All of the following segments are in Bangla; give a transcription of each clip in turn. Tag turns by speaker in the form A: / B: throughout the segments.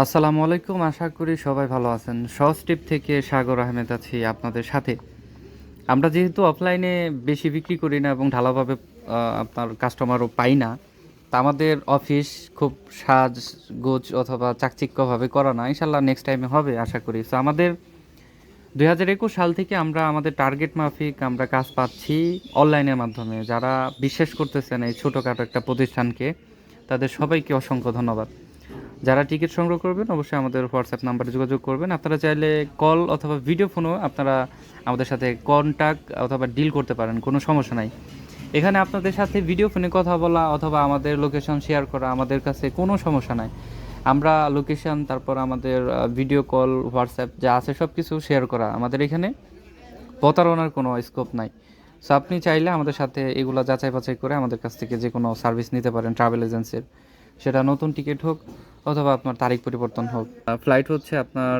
A: আসসালামু আলাইকুম, আশা করি সবাই ভালো আছেন। সহজ টিপ থেকে সাগর আহমেদ আছি আপনাদের সাথে। আমরা যেহেতু অফলাইনে বেশি বিক্রি করি না এবং ঢালাভাবে আপনার কাস্টমারও পাই না, তা আমাদের অফিস খুব সাজ গোজ অথবা চাকচিক্যভাবে করা না। ইনশাল্লাহ নেক্সট টাইমে হবে, আশা করি। তো আমাদের দুই হাজার একুশ সাল থেকে আমরা আমাদের টার্গেট মাফিক আমরা কাজ পাচ্ছি অনলাইনের মাধ্যমে। যারা বিশ্বাস করতেছেন এই ছোটোখাটো একটা প্রতিষ্ঠানকে, তাদের সবাইকে অসংখ্য ধন্যবাদ। যারা টিকিট সংগ্রহ করবেন, অবশ্যই আমাদের হোয়াটসঅ্যাপ নাম্বারে যোগাযোগ করবেন। আপনারা চাইলে কল অথবা ভিডিও ফোনও আপনারা আমাদের সাথে কন্ট্যাক্ট অথবা ডিল করতে পারেন, কোনো সমস্যা নাই। এখানে আপনাদের সাথে ভিডিও ফোনে কথা বলা অথবা আমাদের লোকেশন শেয়ার করা আমাদের কাছে কোনো সমস্যা নাই। আমরা লোকেশন তারপর আমাদের ভিডিও কল হোয়াটসঅ্যাপ যা আছে সব কিছু শেয়ার করা আমাদের এখানে। প্রতারণার কোনো স্কোপ নাই। সো আপনি চাইলে আমাদের সাথে এগুলো যাচাই বাছাই করে আমাদের কাছ থেকে যে কোনো সার্ভিস নিতে পারেন ট্রাভেল এজেন্সির সেটা নতুন টিকিট হোক অথবা আপনার তারিখ পরিবর্তন হোক। ফ্লাইট হচ্ছে আপনার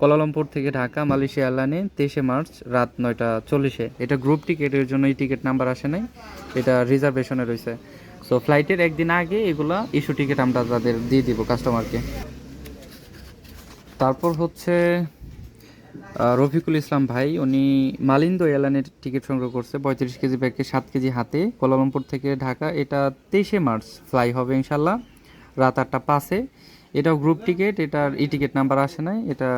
A: কোলালামপুর থেকে ঢাকা, মালয়েশিয়া এয়ারলাইনে তেইশে মার্চ রাত নয়টা চল্লিশে। এটা গ্রুপ টিকিটের জন্য এই টিকিট নাম্বার আসে নাই, এটা রিজার্ভেশনে রয়েছে। সো ফ্লাইটের একদিন আগে এগুলা ইস্যু টিকিট আমরা তাদের দিয়ে দিব কাস্টমারকে তারপর হচ্ছে রফিকুল ইসলাম ভাই, উনি মালিন্দ এয়ারলাইনের টিকিট সংগ্রহ করছে, পঁয়ত্রিশ কেজি ব্যাগে সাত কেজি হাতে, কোলালামপুর থেকে ঢাকা, এটা তেইশে মার্চ ফ্লাই হবে ইনশাল্লাহ। রাত আটটা পাঁচে। এটাও গ্রুপ টিকিট এটার ই টিকিট নাম্বার আসে নাই। এটা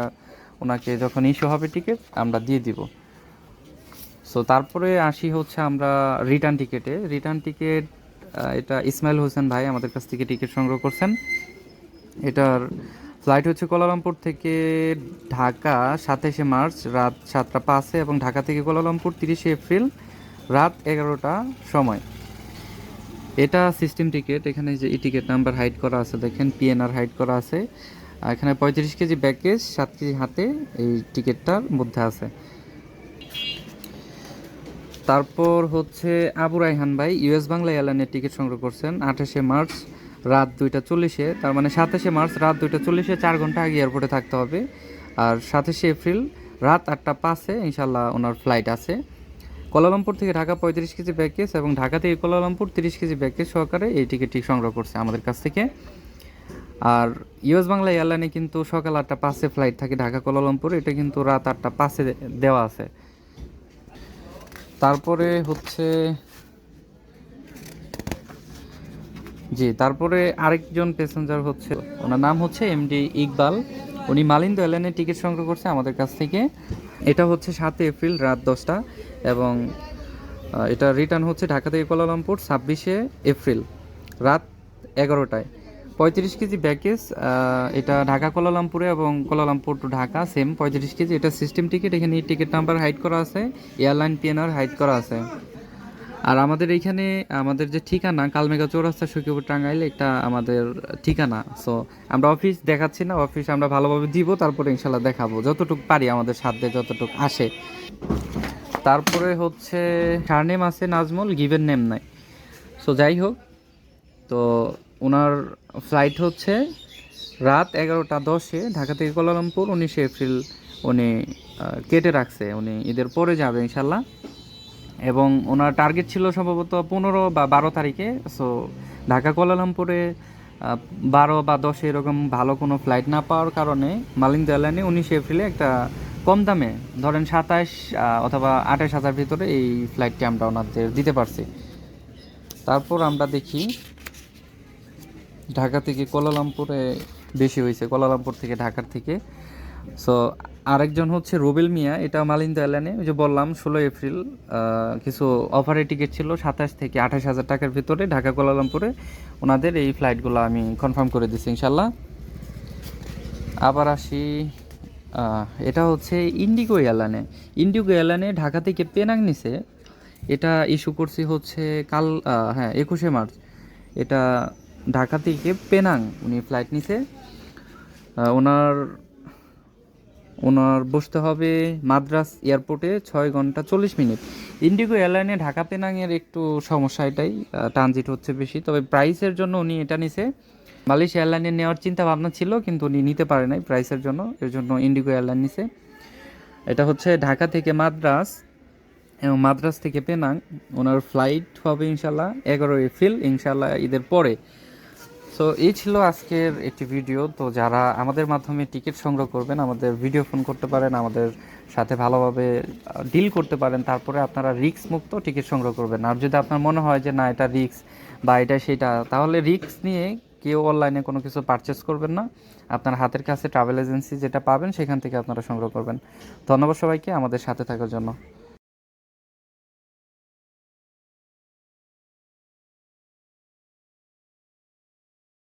A: ওনাকে যখন ইস্যু হবে টিকিট আমরা দিয়ে দিব। সো তারপরে আসি হচ্ছে আমরা রিটার্ন টিকেটে রিটার্ন টিকিট এটা ইসমাইল হোসেন ভাই আমাদের কাছ থেকে টিকিট সংগ্রহ করছেন। এটার ফ্লাইট হচ্ছে কোলালামপুর থেকে ঢাকা সাতাশে মার্চ রাত সাতটা পাঁচে এবং ঢাকা থেকে কোলালামপুর তিরিশে এপ্রিল রাত এগারোটা সময়। এটা সিস্টেম টিকিট এখানে যে ই টিকিট নাম্বার হাইড করা আছে, দেখেন পিএনআর হাইড করা আছে। এখানে পঁয়ত্রিশ কেজি ব্যাগেজ সাত কেজি হাতে এই টিকিটটার মধ্যে আছে। তারপর হচ্ছে আবু রাইহান ভাই ইউএস বাংলা এয়ারলাইনের টিকিট সংগ্রহ করছেন আঠাশে মার্চ রাত দুইটা চল্লিশে, তার মানে সাতাশে মার্চ রাত দুইটা চল্লিশে, চার ঘণ্টা আগে এয়ারপোর্টে থাকতে হবে। আর সাতাশে এপ্রিল রাত আটটা পাঁচে ইনশাল্লাহ ওনার ফ্লাইট আছে। কোলালামপুর থেকে ঢাকা পঁয়ত্রিশ কেজি ব্যাগেজ এবং ঢাকা থেকে কোলালামপুর তিরিশ কেজি ব্যাগেজ সহকারে এই টিকিটটি সংগ্রহ করছে আমাদের কাছ থেকে। আর ইউএস বাংলা এয়ারলাইনে কিন্তু সকাল আটটা পাঁচে ফ্লাইট থাকে ঢাকা কোলালামপুর, এটা কিন্তু রাত আটটা পাঁচে দেওয়া আছে। তারপরে হচ্ছে জি, তারপরে আরেকজন প্যাসেঞ্জার হচ্ছে, ওনার নাম হচ্ছে এমডি ইকবাল উনি মালিন্দ এয়ারলাইনের টিকিট সংগ্রহ করছে আমাদের কাছ থেকে। এটা হচ্ছে সাতই এপ্রিল রাত দশটা এবং এটা রিটার্ন হচ্ছে ঢাকা থেকে কোলালামপুর ছাব্বিশে এপ্রিল রাত এগারোটায়। পঁয়ত্রিশ কেজি ব্যাকেজ এটা ঢাকা কোলালামপুরে এবং Kuala Lumpur to Dhaka same পঁয়ত্রিশ কেজি। এটা সিস্টেম টিকিট এখানে টিকিট নাম্বার হাইড করা আছে এয়ারলাইন পিএনআর হাইড করা আছে। আর আমাদের এইখানে, আমাদের যে ঠিকানা, কালমেঘা চৌরাস্তা, সখীপুর টাঙ্গাইল, এটা আমাদের ঠিকানা। সো আমরা অফিস দেখাচ্ছি না অফিস আমরা ভালোভাবে দিব, তারপরে ইনশাল্লাহ দেখাবো। যতটুকু পারি আমাদের সাধ্যে, যতটুকু আসে। তারপরে হচ্ছে সারনেম আছে নাজমুল? গিভেন নেম নাই। সো যাই হোক, তো ওনার ফ্লাইট হচ্ছে রাত এগারোটা দশে, ঢাকা থেকে কোলালামপুর উনিশে এপ্রিল উনি কেটে রাখছে। উনি ঈদের পরে যাবে ইনশাল্লাহ। এবং ওনার টার্গেট ছিল সম্ভবত পনেরো বা বারো তারিখে। সো ঢাকা কোলালামপুরে বারো বা দশে এরকম ভালো কোনো ফ্লাইট না পাওয়ার কারণে মালিন্দ এয়ারলাইনে উনিশে এপ্রিলে একটা কম দামে, ধরেন সাতাশ অথবা আঠাশ হাজার ভিতরে এই ফ্লাইটটি আমরা ওনাদের দিতে পারছি। তারপর আমরা দেখি ঢাকা থেকে কোলালামপুরে বেশি হয়েছে কোলালামপুর থেকে ঢাকার থেকে। সো আরেকজন হচ্ছে রুবেল মিয়া, এটা মালিন্দ এয়ারলাইনে ওই যে বললাম ষোলো এপ্রিল কিছু অফারের টিকিট ছিল সাতাশ থেকে আঠাশ হাজার টাকার ভিতরে ঢাকা কোলালামপুরে ওনাদের এই ফ্লাইটগুলো আমি কনফার্ম করে দিচ্ছি ইনশাল্লাহ। আবার আসি এটা হচ্ছে ইন্ডিগো এয়ারলাইনে ইন্ডিগো এয়ারলাইনে ঢাকা থেকে পেনাং নিছে। এটা ইস্যু করছি হচ্ছে কাল হ্যাঁ একুশে মার্চ। এটা ঢাকা থেকে পেনাং উনি ফ্লাইট নিছে। ওনার ওনার বসতে হবে মাদ্রাস এয়ারপোর্টে ছয় ঘণ্টা চল্লিশ মিনিট। ইন্ডিগো এয়ারলাইনে ঢাকা পেনাংয়ের একটু সমস্যা এটাই ট্রানজিট হচ্ছে বেশি। তবে প্রাইসের জন্য উনি এটা নিছে। মালয়েশিয়া এয়ারলাইনে নেওয়ার চিন্তা ভাবনা ছিল, কিন্তু উনি নিতে পারে নাই প্রাইসের জন্য। এর জন্য ইন্ডিগো এয়ারলাইন নিছে। এটা হচ্ছে ঢাকা থেকে মাদ্রাস, এবং মাদ্রাস থেকে পেনাং। ওনার ফ্লাইট হবে ইনশাল্লাহ এগারো এপ্রিল ইনশাল্লাহ ঈদের পরে। সো এই ছিল আজকের একটি ভিডিও তো যারা আমাদের মাধ্যমে টিকিট সংগ্রহ করবেন, আমাদের ভিডিও ফোন করতে পারেন, আমাদের সাথে ভালোভাবে ডিল করতে পারেন, তারপরে আপনারা রিক্স মুক্ত টিকিট সংগ্রহ করবেন। আর যদি আপনার মনে হয় যে, না, এটা রিক্স বা এটা সেটা, তাহলে রিক্স নিয়ে কেউ অনলাইনে কোনো কিছু পারচেস করবেন না। আপনার হাতের কাছে ট্রাভেল এজেন্সি যেটা পাবেন, সেখান থেকে আপনারা সংগ্রহ করবেন। ধন্যবাদ সবাইকে আমাদের সাথে থাকার জন্য।